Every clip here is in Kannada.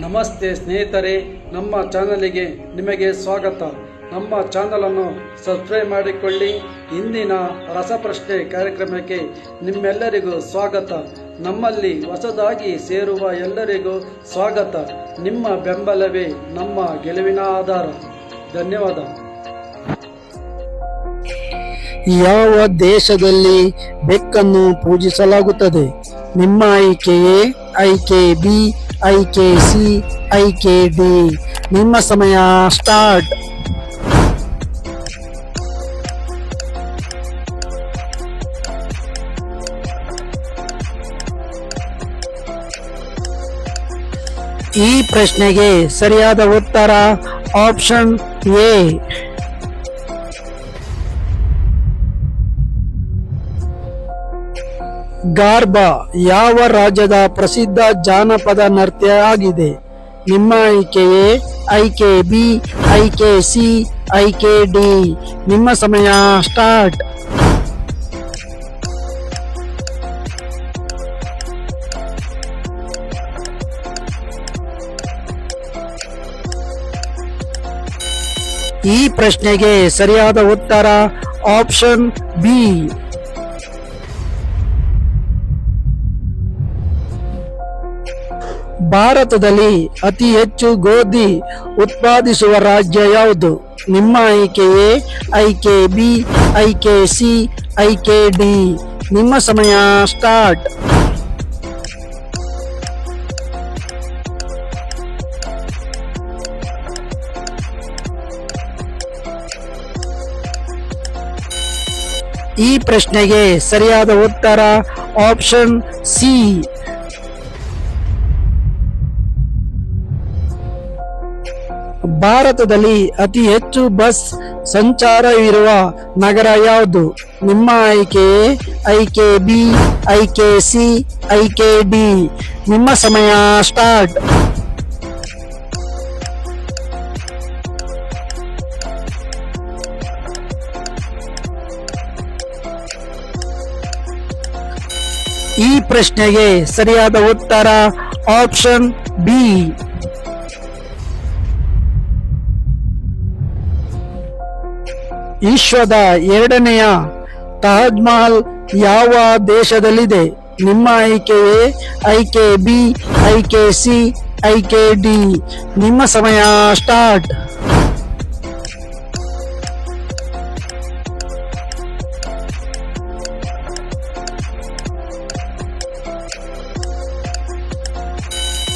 ನಮಸ್ತೆ ಸ್ನೇಹಿತರೆ, ನಮ್ಮ ಚಾನಲಿಗೆ ನಿಮಗೆ ಸ್ವಾಗತ. ನಮ್ಮ ಚಾನಲನ್ನು ಸಬ್ಸ್ಕ್ರೈಬ್ ಮಾಡಿಕೊಳ್ಳಿ. ಇಂದಿನ ರಸಪ್ರಶ್ನೆ ಕಾರ್ಯಕ್ರಮಕ್ಕೆ ನಿಮ್ಮೆಲ್ಲರಿಗೂ ಸ್ವಾಗತ. ನಮ್ಮಲ್ಲಿ ಹೊಸದಾಗಿ ಸೇರುವ ಎಲ್ಲರಿಗೂ ಸ್ವಾಗತ. ನಿಮ್ಮ ಬೆಂಬಲವೇ ನಮ್ಮ ಗೆಲುವಿನ ಆಧಾರ. ಧನ್ಯವಾದ. ಯಾವ ದೇಶದಲ್ಲಿ ಬೆಕ್ಕನ್ನು ಪೂಜಿಸಲಾಗುತ್ತದೆ? ನಿಮ್ಮ ಆಯ್ಕೆಯೇ? ಆಯ್ಕೆ ಬಿ ಆಯ್ಕೆ ಸಿ ಆಯ್ಕೆ ಡಿ ನಿಮ್ಮ ಸಮಯ ಸ್ಟಾರ್ಟ್. ಈ ಪ್ರಶ್ನೆಗೆ ಸರಿಯಾದ ಉತ್ತರ ಆಪ್ಷನ್ ಎ. ಗಾರ್ಬಾ ಯಾವ ರಾಜ್ಯದ ಪ್ರಸಿದ್ಧ ಜಾನಪದ ನೃತ್ಯ ಆಗಿದೆ? ನಿಮ್ಮ ಆಯ್ಕೆಯೇ? ಐಕೆ ಬಿ ಐಕೆ ಸಿ ಐಕೆ ಡಿ ನಿಮ್ಮ ಸಮಯ ಸ್ಟಾರ್ಟ್. ಈ ಪ್ರಶ್ನೆಗೆ ಸರಿಯಾದ ಉತ್ತರ ಆಪ್ಷನ್ ಬಿ. ಭಾರತದಲ್ಲಿ ಅತಿ ಹೆಚ್ಚು ಗೋಧಿ ಉತ್ಪಾದಿಸುವ ರಾಜ್ಯ ಯಾವುದು? ನಿಮ್ಮ ಆಯ್ಕೆಯೇ ಐಕೆ ಬಿ ಐಕೆ ಸಿ ಐಕೆ ಡಿ. ನಿಮ್ಮ ಸಮಯ ಸ್ಟಾರ್ಟ್. ಈ ಪ್ರಶ್ನೆಗೆ ಸರಿಯಾದ ಉತ್ತರ ಆಪ್ಷನ್ ಸಿ. ಭಾರತದಲ್ಲಿ ಅತಿ ಹೆಚ್ಚು ಬಸ್ ಸಂಚಾರವಿರುವ ನಗರ ಯಾವುದು? ನಿಮ್ಮ ಆಯ್ಕೆ ಐಕೆ ಬಿ ಐಕೆ ಸಿ ಐಕೆ ಡಿ ನಿಮ್ಮ ಸಮಯ ಸ್ಟಾರ್ಟ್. ಈ ಪ್ರಶ್ನೆಗೆ ಸರಿಯಾದ ಉತ್ತರ ಆಪ್ಷನ್ ಬಿ. ವಿಶ್ವದ ಎರಡನೆಯ ತಾಜ್ ಮಹಲ್ ಯಾವ ದೇಶದಲ್ಲಿದೆ? ನಿಮ್ಮ ಆಯ್ಕೆ ಎ ಐಕೆ ಬಿ, ಐಕೆ ಸಿ, ಐಕೆ ಡಿ. ನಿಮ್ಮ ಸಮಯ ಸ್ಟಾರ್ಟ್.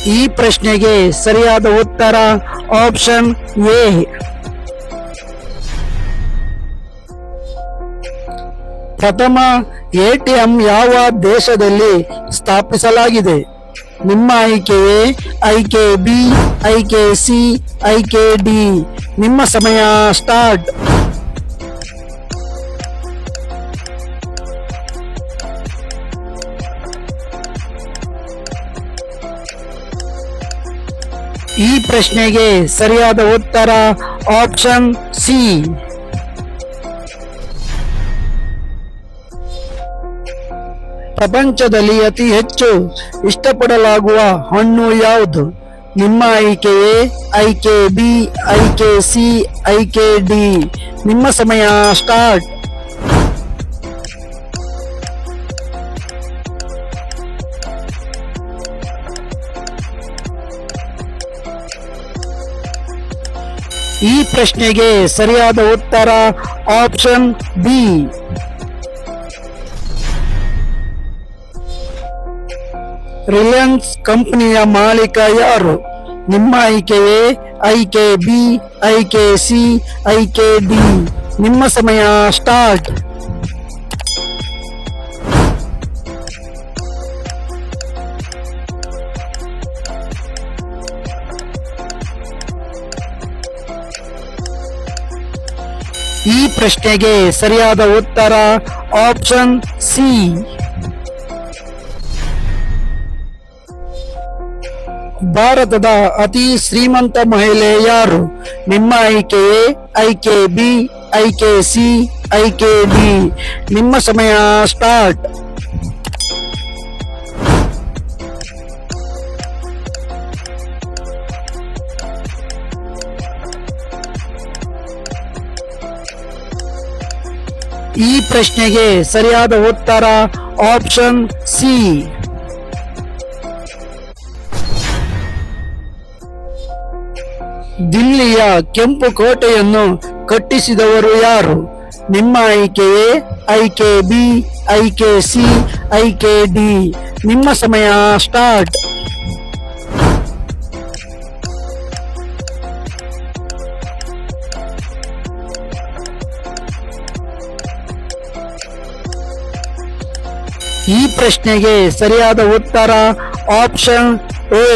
ಈ ಪ್ರಶ್ನೆಗೆ ಸರಿಯಾದ ಉತ್ತರ ಆಪ್ಷನ್ ಎ. ಪ್ರಥಮ ಎಟಿಎಂ ಯಾವ ದೇಶದಲ್ಲಿ ಸ್ಥಾಪಿಸಲಾಗಿದೆ? ನಿಮ್ಮ ಆಯ್ಕೆಯೇ ಐಕೆ ಬಿ ಐಕೆ ಸಿ ಐಕೆ ಡಿ. ನಿಮ್ಮ ಸಮಯ ಸ್ಟಾರ್ಟ್. ಈ ಪ್ರಶ್ನೆಗೆ ಸರಿಯಾದ ಉತ್ತರ ಆಪ್ಷನ್ ಸಿ. ಪ್ರಪಂಚದಲ್ಲಿ ಅತಿ ಹೆಚ್ಚು ಇಷ್ಟಪಡಲಾಗುವ ಹಣ್ಣು ಯಾವುದು? ನಿಮ್ಮ ಆಯ್ಕೆ ಎ ಐಕೆ ಬಿ ಐಕೆ ಸಿ ಐಕೆ ಡಿ. ನಿಮ್ಮ ಸಮಯ ಸ್ಟಾರ್ಟ್. ಈ ಪ್ರಶ್ನೆಗೆ ಸರಿಯಾದ ಉತ್ತರ ಆಪ್ಷನ್ ಬಿ. ರಿಲಯನ್ಸ್ ಕಂಪನಿಯ ಮಾಲೀಕ ಯಾರು? ನಿಮ್ಮ ಆಯ್ಕೆಯೇ ಐಕೆ ಬಿ ಐಕೆ ಸಿ ಐಕೆ ಡಿ ನಿಮ್ಮ ಸಮಯ ಸ್ಟಾರ್ಟ್. ಈ ಪ್ರಶ್ನೆಗೆ ಸರಿಯಾದ ಉತ್ತರ ಆಪ್ಷನ್ ಸಿ. ಭಾರತದ ಅತಿ ಶ್ರೀಮಂತ ಮಹಿಳೆ ಯಾರು? ನಿಮ್ಮ ಆಯ್ಕೆ ಐಕೆ ಬಿ ಐಕೆ ಸಿ ಐಕೆ ಡಿ. ನಿಮ್ಮ ಸಮಯ ಸ್ಟಾರ್ಟ್. ಈ ಪ್ರಶ್ನೆಗೆ ಸರಿಯಾದ ಉತ್ತರ ಆಪ್ಷನ್ ಸಿ. ದಿಲ್ಲಿಯ ಕೆಂಪು ಕೋಟೆಯನ್ನು ಕಟ್ಟಿಸಿದವರು ಯಾರು? ನಿಮ್ಮ ಆಯ್ಕೆಯೇ ಐಕೆ ಬಿ ಐಕೆ ಸಿ ಐಕೆ ಡಿ ನಿಮ್ಮ ಸಮಯ ಸ್ಟಾರ್ಟ್. ಈ ಪ್ರಶ್ನೆಗೆ ಸರಿಯಾದ ಉತ್ತರ ಆಪ್ಷನ್ ಎ.